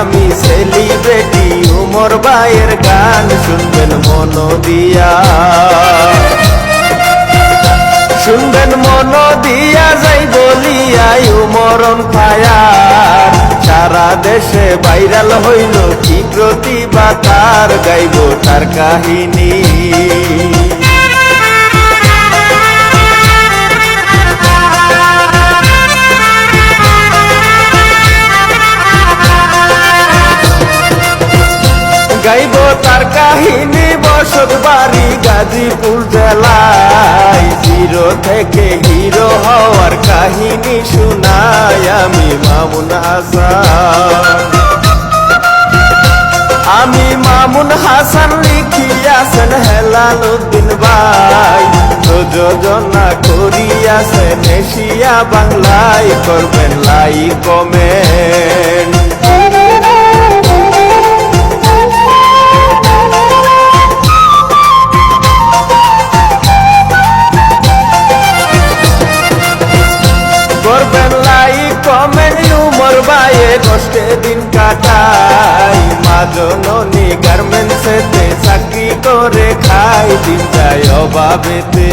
আমি সেলিব্রিটি উমর ভাইয়ের গান শুনবেন মন দিয়া। শুনবেন মন দিয়া, যাই বলিয়াই উমরণ ফায়ার সারা দেশে ভাইরাল হইল কি প্রতিভা তার গাইব তার কাহিনী। কাহিনী বসত বাড়ি গাজীপুর জেলায়। জিরো থেকে হিরো হওয়ার কাহিনী শুনাই আমি মামুন হাসান। আমি মামুন হাসান লিখিয়াছেন হেলাল উদ্দিন ভাই। প্রযোজনা করিয়াছেন এশিয়া বাংলায়, করবেন লাই কমেন্ট কষ্টে দিন কাটাই। মা জননী গার্মেন্টসেতে চাকরি করে খাই। দিন যায় অভাবেতে।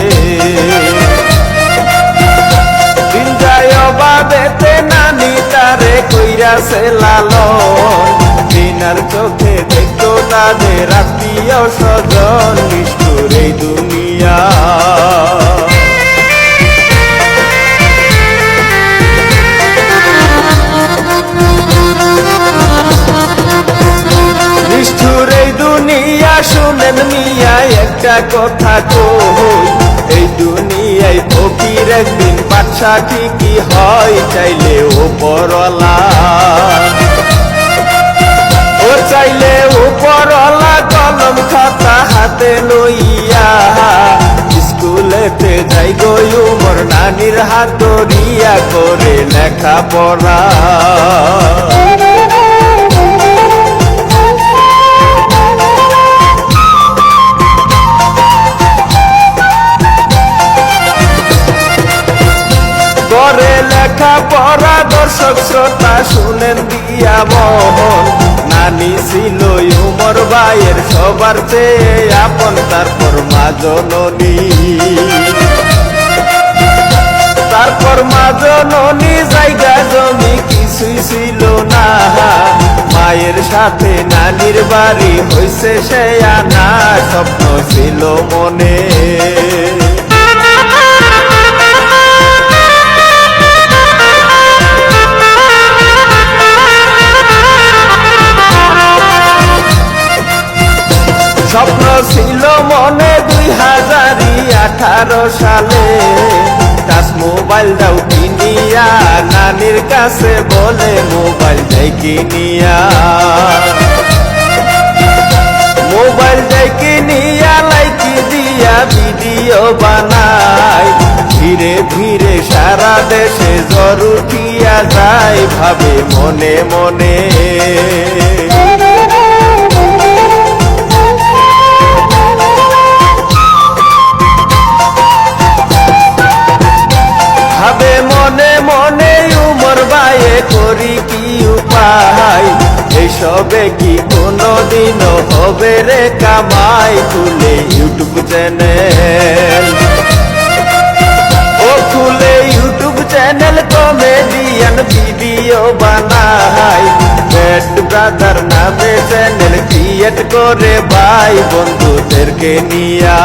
দিন যায় অভাবেতে নানি তারে কইরাছে লালন। দিনার চোখে দেখতো তাদের আত্মীয় স্বজন, নিষ্ঠুর এই দুনিয়া। একটা কথা কই? এই দুনিয়ায় ফকির একদিন বাদশা ঠিকই হয়, চাইলে ও পরলা। ও চাইলে ও পরলা, কলম খাতা হাতে লইয়া। স্কুলেতে যাই গই উমর নানির হাত ধরিয়া, করে লেখা পড়া শ্রোতা শুনেন দিয়া মহন। নানি ছিল উমর ভাইয়ের সবার চেয়ে আপন, তারপর মা জননী। তারপর মা জননী জায়গা জমি কিছুই ছিল না। মায়ের সাথে নানির বাড়ি হইছে সে আনা, স্বপ্ন ছিল মনে। আঠারো সালে টাচ মোবাইল দাও কিনিয়া, নানির কাছে বলে মোবাইল যাই কিনিয়া। মোবাইল যাই কিনিয়া, লাইকি দিয়া ভিডিও বানাই ধীরে ধীরে সারা দেশে জ্বর উঠিয়া যায় ভাবে মনে মনে। এইসবে কি কোনো দিন হবে রে কামাই খুলে ইউটিউব চ্যানেল ও খুলে ইউটিউব চ্যানেল কমেডিয়ান ভিডিও বানাই। ব্যাট ব্রাদার নামে চ্যানেল ক্রিয়েট করে ভাই বন্ধুদেরকে নিয়া।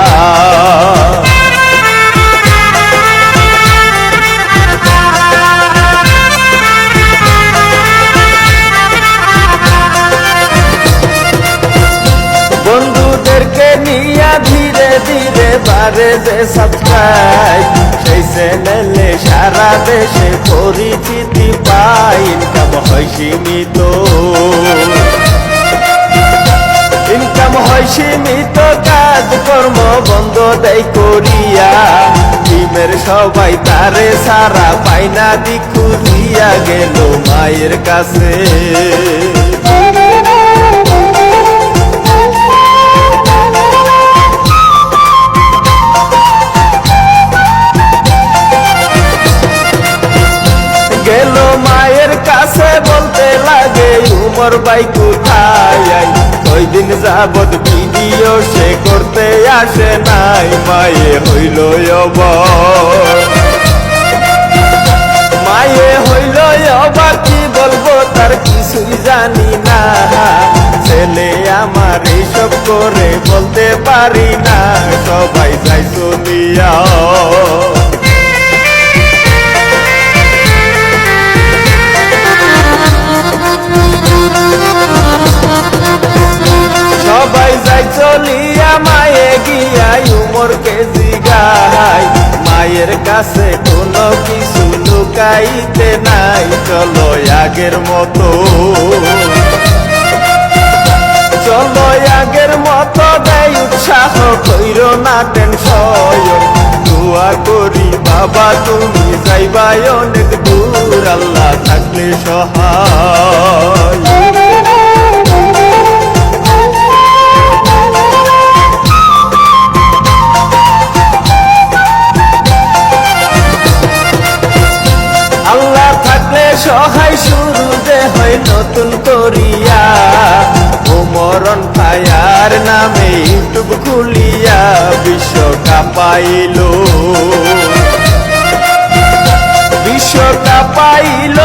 বাড়ে যে সাবস্ক্রাইব সেই চ্যানেলে সারা দেশে পরিচিতি পাই। ইনকাম হয় সীমিত। ইনকাম হয় সীমিত, কাজ কর্ম বন্ধ দেয় করিয়া। টিমের সবাই তারে সারা পাইনা খুঁজিয়া গেল মায়ের কাছে। উমর বাই কোথায় ওই দিন যাবৎ ভিডিও সে করতে আসে নাই, মায়ে হইল মায়ে হইল অবাক, কি বলব তার কিছুই জানি না। ছেলে আমার এইসব করে বলতে পারি না, সবাই যাই চলিয়া মায়ের কাছে কোনো কিছু লুকাইতে নাই, চলো আগের মতো। চলো আগের মতো দেয় উৎসাহ কইর না টেনশন দোয়া করি, বাবা, তুমি যাইবাই অনেক দূর, আল্লাহ থাকলে সহায়। নতুন করিয়া মরণ ফায়ার নামে ইউটিউব খুলিয়া বিশ্ব কাপাইল বিশ্ব কাপাইল